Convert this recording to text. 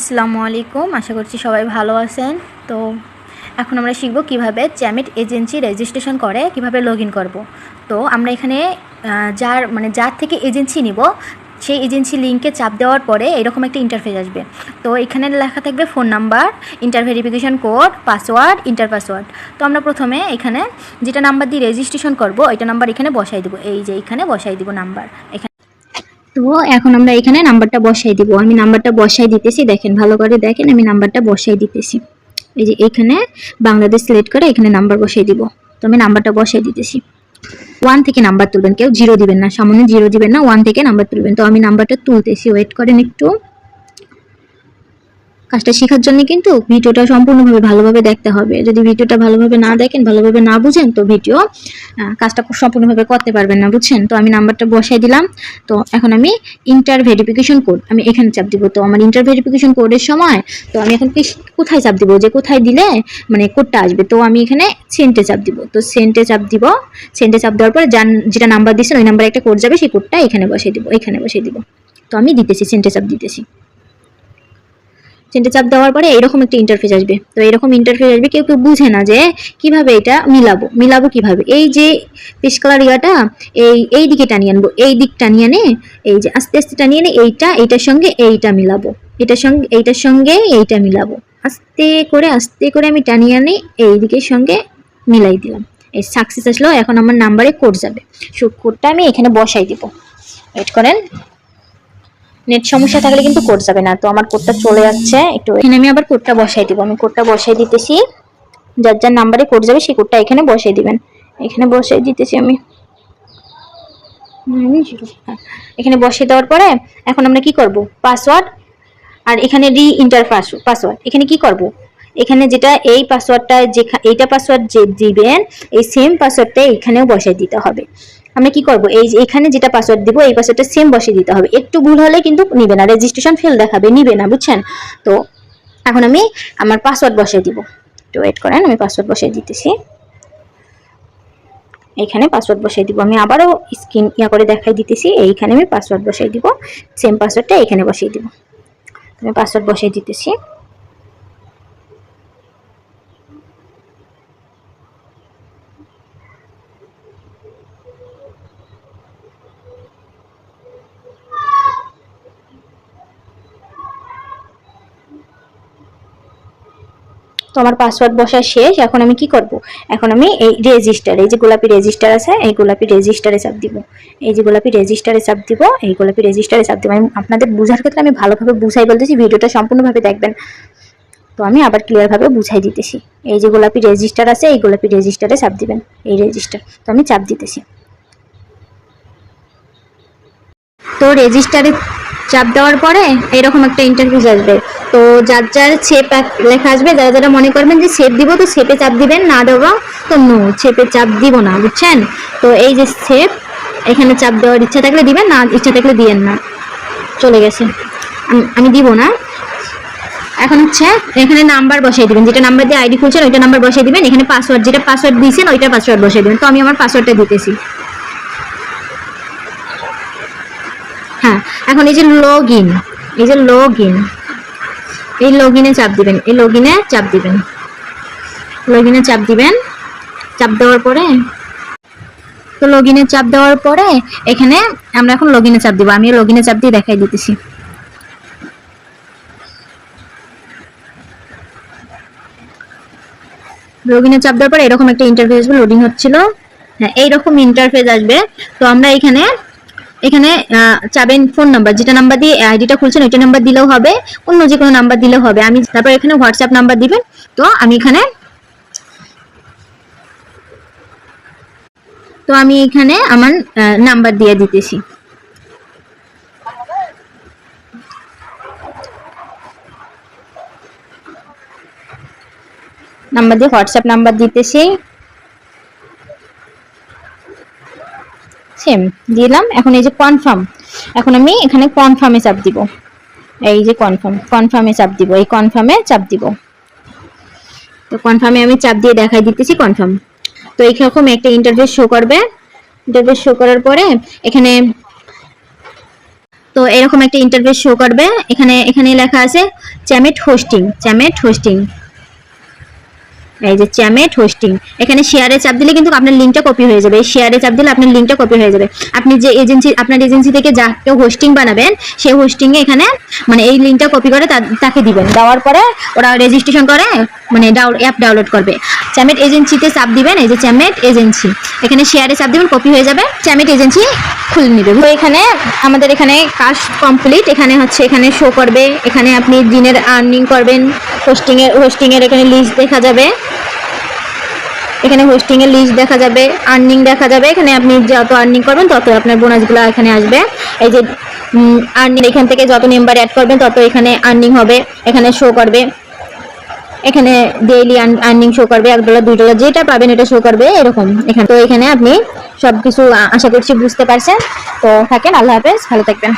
আসসালামু আলাইকুম। আশা করছি সবাই ভালো আছেন। তো এখন আমরা শিখব কীভাবে চ্যামিট এজেন্সি রেজিস্ট্রেশন করে, কীভাবে লগ ইন করব। তো আমরা এখানে যার মানে যার থেকে এজেন্সি নিব, সেই এজেন্সি লিঙ্কে চাপ দেওয়ার পরে এরকম একটা ইন্টারফেস আসবে। তো এখানে লেখা থাকবে phone number enter verification code password enter password তো আমরা প্রথমে এখানে যেটা নাম্বার দিয়ে রেজিস্ট্রেশন করব, ওইটা নাম্বার এখানে বসাই দেবো। এই যে এখানে বসাই দিব নাম্বার এখানে তো এখন আমরা এখানে নাম্বারটা বসাই দিব। আমি নাম্বারটা বসাই দিতেছি। দেখেন, ভালো করে দেখেন, আমি নাম্বারটা বসাই দিতেছি। এই যে এখানে বাংলাদেশ সিলেক্ট করে এখানে নাম্বার বসাই দিব। তো আমি নাম্বারটা বসাই দিতেছি। ওয়ান থেকে নাম্বার তুলবেন, কেউ জিরো দিবেন না, সামনে জিরো দিবেন না, ওয়ান থেকে নাম্বার তুলবেন। তো আমি নাম্বারটা তুলতেছি, ওয়েট করেন একটু। কাজটা শেখার জন্য কিন্তু ভিডিওটা সম্পূর্ণভাবে ভালোভাবে দেখতে হবে। যদি ভিডিওটা ভালোভাবে না দেখেন, ভালোভাবে না বুঝেন, তো ভিডিও কাজটা সম্পূর্ণভাবে করতে পারবেন না, বুঝছেন? তো আমি নাম্বারটা বসাই দিলাম। তো এখন আমি ইন্টার ভেরিফিকেশন কোড আমি এখানে চাপ দিব। তো আমার ইন্টার ভেরিফিকেশন কোডের সময়, তো আমি এখন কোথায় চাপ দিব? যে কোথায় দিলে মানে কোডটা আসবে? তো আমি এখানে সেন্টে চাপ দিব। তো সেন্টে চাপ দিব সেন্টে চাপ দেওয়ার পরে যান যেটা নাম্বার দিচ্ছেন ওই নাম্বারে একটা কোড যাবে, সেই কোডটা এখানে বসিয়ে দিব, এখানে বসিয়ে দিব। তো আমি দিতেছি সেন্টে চাপ দিতেছি। সেন্টে চাপ দেওয়ার পরে এরকম একটা ইন্টারফেস আসবে। তো এরকম ইন্টারফেস আসবে, কেউ কেউ বুঝে না যে কীভাবে এটা মিলাবো। মিলাবো কীভাবে? এই যে পিস কালার ইয়াটা, এই এই দিকে টানিয়ে আনব। এই দিক টানিয়ে আনে এই যে আস্তে আস্তে টানিয়ে আনে এইটা, এইটার সঙ্গে এইটা মিলাবো। এটার সঙ্গে, এইটার সঙ্গে এইটা মিলাবো। আস্তে করে আস্তে করে আমি টানিয়ে আনি এই দিকের সঙ্গে মিলাই দিলাম। এই সাকসেস আসলো, এখন আমার নাম্বারে কোড যাবে। সো কোডটা আমি এখানে বসাই দিব। ওয়েট করেন। নেট সমস্যা থাকলে কিন্তু কোড যাবে না। তো আমার কোডটা চলে যাচ্ছে। একটু এখানে আমি আবার কোডটা বসাই দিব। আমি কোডটা বসাই দিতেছি। যার যার নাম্বারে কোড যাবে সেই কোডটা এখানে বসাই দিবেন। এখানে বসাই দিতেছি আমি। হ্যাঁ। এখানে বসিয়ে দেওয়ার পরে এখন আমরা কি করব? পাসওয়ার্ড আর এখানে রি ইন্টার পাসওয়ার্ড এখানে কি করব? এখানে যেটা এই পাসওয়ার্ডটা যে এইটা পাসওয়ার্ড যে দিবেন এই সেম পাসওয়ার্ডটা এখানেও বসাই দিতে হবে। আমরা কি করব? এই এখানে যেটা পাসওয়ার্ড দিব, এই পাসওয়ার্ডটা সেম বসিয়ে দিতে হবে। একটু ভুল হলে কিন্তু নিবে না রেজিস্ট্রেশন ফেল দেখাবে, নিবে না, বুঝছেন? তো এখন আমি আমার পাসওয়ার্ড বসাই দিব। তো ওয়েট করেন, আমি পাসওয়ার্ড বসাই দিতেছি। এখানে পাসওয়ার্ড বসাই দিব। আমি আবারও স্ক্রিন ইয়া করে দেখাই দিতেছি। এইখানে আমি পাসওয়ার্ড বসাই দিব। সেম পাসওয়ার্ডটা এখানে বসিয়ে দিব। আমি পাসওয়ার্ড বসাই দিতেছি। তো আমার পাসওয়ার্ড বসা শেষ, এখন আমি কি করব? এখন আমি এই রেজিস্টার এই যে গোলাপি রেজিস্টার আছে, এই গোলাপি রেজিস্টারে চাপ দিব। এই যে গোলাপি রেজিস্টারে চাপ দিব, এই গোলাপি রেজিস্টারে চাপ দিব। আমি আপনাদের বোঝার ক্ষেত্রে আমি ভালোভাবে বুঝাই বলতেছি, ভিডিওটা সম্পূর্ণভাবে দেখবেন। তো আমি আবার ক্লিয়ারভাবে বুঝাই দিতেছি। এই যে গোলাপি রেজিস্টার আছে, এই গোলাপি রেজিস্টারে চাপ দিবেন, এই রেজিস্টার তো আমি চাপ দিতেছি। তো রেজিস্টারে চাপ দেওয়ার পরে এরকম একটা ইন্টারভিউ আসবে। তো যার যার ছেপ লেখা আসবে, যারা যারা মনে করবেন যে ছেপ দিব, তো ছেপে চাপ দিবেন, না দেবো তো নো ছেপে চাপ দিব না, বুঝছেন? তো এই যে ছেপ, এখানে চাপ দেওয়ার ইচ্ছা থাকলে দিবেন, না ইচ্ছা থাকলে দিয়েন না। চলে গেছে। আমি দিব না। এখন হচ্ছে এখানে নাম্বার বসাই দিবেন, যেটা নাম্বার দিয়ে আইডি খুলছেন, ওইটা নাম্বার বসাই দিবেন, এখানে পাসওয়ার্ড যেটা পাসওয়ার্ড দিয়েছেন ওইটা পাসওয়ার্ড বসাই দিবেন। তো আমি আমার পাসওয়ার্ডটা দিতেছি। হ্যাঁ এখন এই যে লগ ইন এই যে লগ ইন এই লগ ইনে চাপ দিবেন, এই লগ ইনে চাপ দিবেন। লগ ইনে চাপ দিবেন, চাপ দেওয়ার পরে, তো লগ ইনে চাপ দেওয়ার পরে এখানে আমরা এখন লগ ইনে চাপ দিব আমি লগ ইনে চাপ দিয়ে দেখাই দিতেছি। লগ ইনে চাপ দেওয়ার পরে এরকম একটা ইন্টারফেস লোডিং হচ্ছিল। হ্যাঁ এইরকম ইন্টারফেস আসবে। তো আমরা এখানে এখানে চাবেন ফোন নাম্বার যেটা নাম্বার দিয়ে আইডিটা খুলছেন, ওইটা নাম্বার দিলেও হবে, অন্য যে কোনো নাম্বার দিলেও হবে। আমি তারপর এখানে হোয়াটসঅ্যাপ নাম্বার দিবেন, তো আমি এখানে তো আমি এখানে আমার নাম্বার দিয়ে দিতেছি। নাম্বার দিয়ে হোয়াটসঅ্যাপ নাম্বার দিতেছি। সেম দিলাম। এখন এই যে কনফার্ম এখন আমি এখানে কনফার্মে চাপ দিব। এই যে কনফার্ম কনফার্মে চাপ দিব। এই কনফার্মে চাপ দিব। তো কনফার্মে আমি চাপ দিয়ে দেখাই দিতেছি কনফার্ম তো এইরকম একটা ইন্টারফেস শো করবে। ইন্টারফেস শো করার পরে এখানে তো এরকম একটা ইন্টারফেস শো করবে। এখানে এখানে লেখা আছে চ্যামেট হোস্টিং চ্যামেট হোস্টিং এই যে চ্যামেট হোস্টিং এখানে শেয়ারে চাপ দিলে কিন্তু আপনার লিঙ্কটা কপি হয়ে যাবে। শেয়ারে চাপ দিলে আপনার লিঙ্কটা কপি হয়ে যাবে। আপনি যে এজেন্সি আপনার এজেন্সি থেকে যা কেউ হোস্টিং বানাবেন সেই হোস্টিংয়ে এখানে মানে এই লিঙ্কটা কপি করে তাকে দিবেন। দেওয়ার পরে ওরা রেজিস্ট্রেশন করে মানে অ্যাপ ডাউনলোড করবে। চ্যামেট এজেন্সিতে চাপ দিবেন, এই যে চ্যামেট এজেন্সি এখানে শেয়ারে চাপ দিবেন কপি হয়ে যাবে চ্যামেট এজেন্সি খুলে নেবে। তো এখানে আমাদের এখানে কাজ কমপ্লিট এখানে হচ্ছে এখানে শো করবে, এখানে আপনি দিনের আর্নিং করবেন হোস্টিংয়ের হোস্টিংয়ের এখানে লিস্ট দেখা যাবে। এখানে হোস্টিংয়ের লিস্ট দেখা যাবে আর্নিং দেখা যাবে, এখানে আপনি যত আর্নিং করবেন, তত আপনার বোনাসগুলো এখানে আসবে। এই যে আর্নিং এখান থেকে যত মেম্বার অ্যাড করবেন, তত এখানে আর্নিং হবে, এখানে শো করবে। এখানে ডেইলি আর্নিং শো করবে, এক ডলার দুই ডলার যেটা পাবেন এটা শো করবে, এরকম। এখানে, তো এখানে আপনি সব কিছু আশা করছি বুঝতে পারছেন। তো থাকেন, আল্লাহ হাফেজ, ভালো থাকবেন।